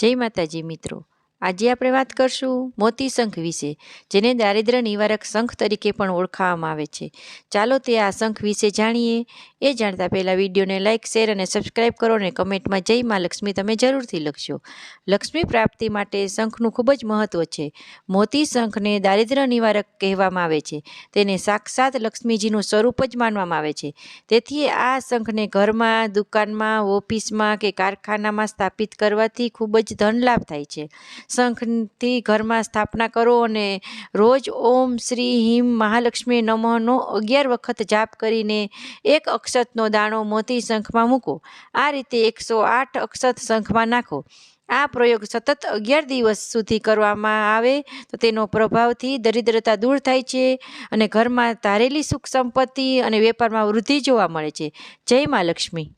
જય માતાજી મિત્રો. આજે આપણે વાત કરશું મોતી શંખ વિશે, જેને દારિદ્ર્ય નિવારક શંખ તરીકે પણ ઓળખાવામાં આવે છે. ચાલો તે આ શંખ વિશે જાણીએ. એ જાણતા પહેલાં વિડીયોને લાઇક શેર અને સબસ્ક્રાઇબ કરો અને કમેન્ટમાં જય માં લક્ષ્મી તમે જરૂરથી લખશો લક્ષ્મી પ્રાપ્તિ માટે શંખનું ખૂબ જ મહત્ત્વ છે. મોતી શંખને દારિદ્ર્ય નિવારક કહેવામાં આવે છે. તેને સાક્ષાત લક્ષ્મીજીનું સ્વરૂપ જ માનવામાં આવે છે. તેથી આ શંખને ઘરમાં, દુકાનમાં, ઓફિસમાં કે કારખાનામાં સ્થાપિત કરવાથી ખૂબ જ ધન લાભ થાય છે. શંખથી ઘરમાં સ્થાપના કરો અને રોજ ઓમ શ્રી હિમ મહાલક્ષ્મી નમઃનો અગિયાર વખત જાપ કરીને એક અક્ષતનો દાણો મોતી શંખમાં મૂકો. આ રીતે એકસો આઠ અક્ષત શંખમાં નાખો. આ પ્રયોગ સતત અગિયાર દિવસ સુધી કરવામાં આવે તો તેનો પ્રભાવથી દરિદ્રતા દૂર થાય છે અને ઘરમાં ધારેલી સુખ સંપત્તિ અને વેપારમાં વૃદ્ધિ જોવા મળે છે. જય મા લક્ષ્મી